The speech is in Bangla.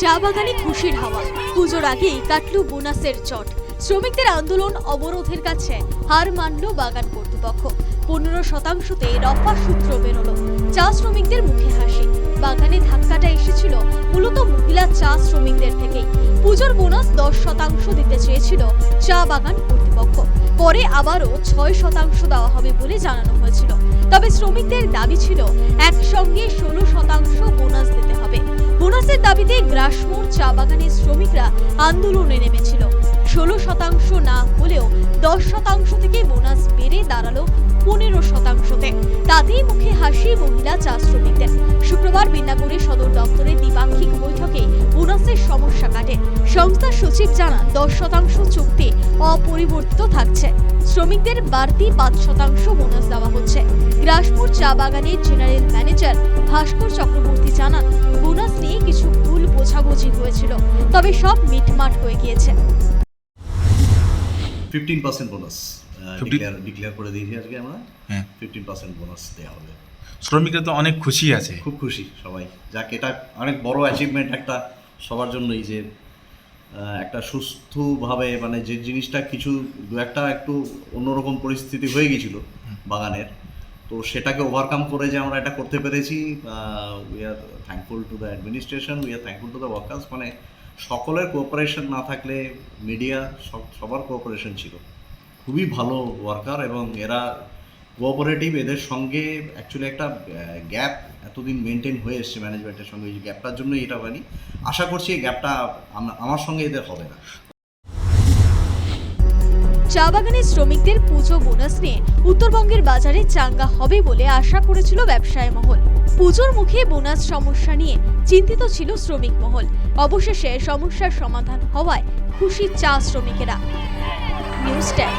চা বাগানে খুশির হাওয়া। পুজোর আগেই কাটল বোনাসের চট। শ্রমিকদের আন্দোলন অবরোধের কাছে হার মানল বাগান কর্তৃপক্ষ। পনেরো শতাংশতে রফা সূত্র বেরোলো। চা শ্রমিকদের মুখে হাসি। বাগানে ধাক্কাটা এসেছিল মূলত মহিলা চা শ্রমিকদের থেকেই। পুজোর বোনাস দশ শতাংশ দিতে চেয়েছিল চা বাগান কর্তৃপক্ষ। পরে আবারও ছয় শতাংশ দেওয়া হবে বলে জানানো হয়েছিল। তবে শ্রমিকদের দাবি ছিল, একসঙ্গে ষোলো শতাংশ বোনাস দিতে হবে। দাবিতে গ্রাসমোর চা বাগানের শ্রমিকরা আন্দোলনে নেমেছিল। ষোলো শতাংশ না হলেও দশ শতাংশ থেকে বোনাস বেড়ে দাঁড়াল পনেরো শতাংশতে। তাতেই মুখে হাসি মহিলা চা শ্রমিকদের। শুক্রবার বিন্নাপুরে সদর দপ্তরে দ্বিপাক্ষিক বৈঠকে বোনাসের সমস্যা কাটে। সংস্থার সচিব জানান, দশ শতাংশ চুক্তি অপরিবর্তিত থাকছে। শ্রমিকদের বাড়তি পাঁচ শতাংশ বোনাস দেওয়া চা বাগানের জেনারেল ম্যানেজার ভাস্কর চক্রবর্তী জানান বোনাস নিয়ে কিছু ভুল বোঝাবুঝি হয়েছিল তবে সব মিটমাট হয়ে গিয়েছে। Fifteen percent bonus declare declare করে দিয়েছি আজকে আমরা। হ্যাঁ। ফিফটিন পার্সেন্ট বোনাস দেওয়া হবে। শ্রমিকরা তো অনেক খুশি আছে। খুব খুশি সবাই। যাক এটা অনেক বড় অ্যাচিভমেন্ট একটা সবার জন্যই যে আহ, একটা সুস্থভাবে মানে যে জিনিসটা কিছু দু একটা একটু অন্যরকম পরিস্থিতি হয়ে গেছিল বাগানের। তো সেটাকে ওভারকাম করে যে আমরা এটা করতে পেরেছি we are thankful to the administration we are thankful to the workers মানে সকলের কোঅপারেশন না থাকলে মিডিয়া সবার কোঅপারেশন ছিল। খুবই ভালো ওয়ার্কার এবং এরা কোঅপারেটিভ এদের সঙ্গে অ্যাকচুয়ালি একটা গ্যাপ এতদিন মেনটেন হয়ে এসছে ম্যানেজমেন্টের সঙ্গে এই গ্যাপটার জন্যই এটা হয়নি। আশা করছি এই গ্যাপটা আমার সঙ্গে এদের হবে না। চা বাগানের শ্রমিকদের পুজো বোনাস নিয়ে উত্তরবঙ্গের বাজারে চাঙ্গা হবে বলে আশা করেছিল ব্যবসায় মহল। পুজোর মুখে বোনাস সমস্যা নিয়ে চিন্তিত ছিল শ্রমিক মহল। অবশেষে সমস্যার সমাধান হওয়ায় খুশি চা শ্রমিকেরা। News time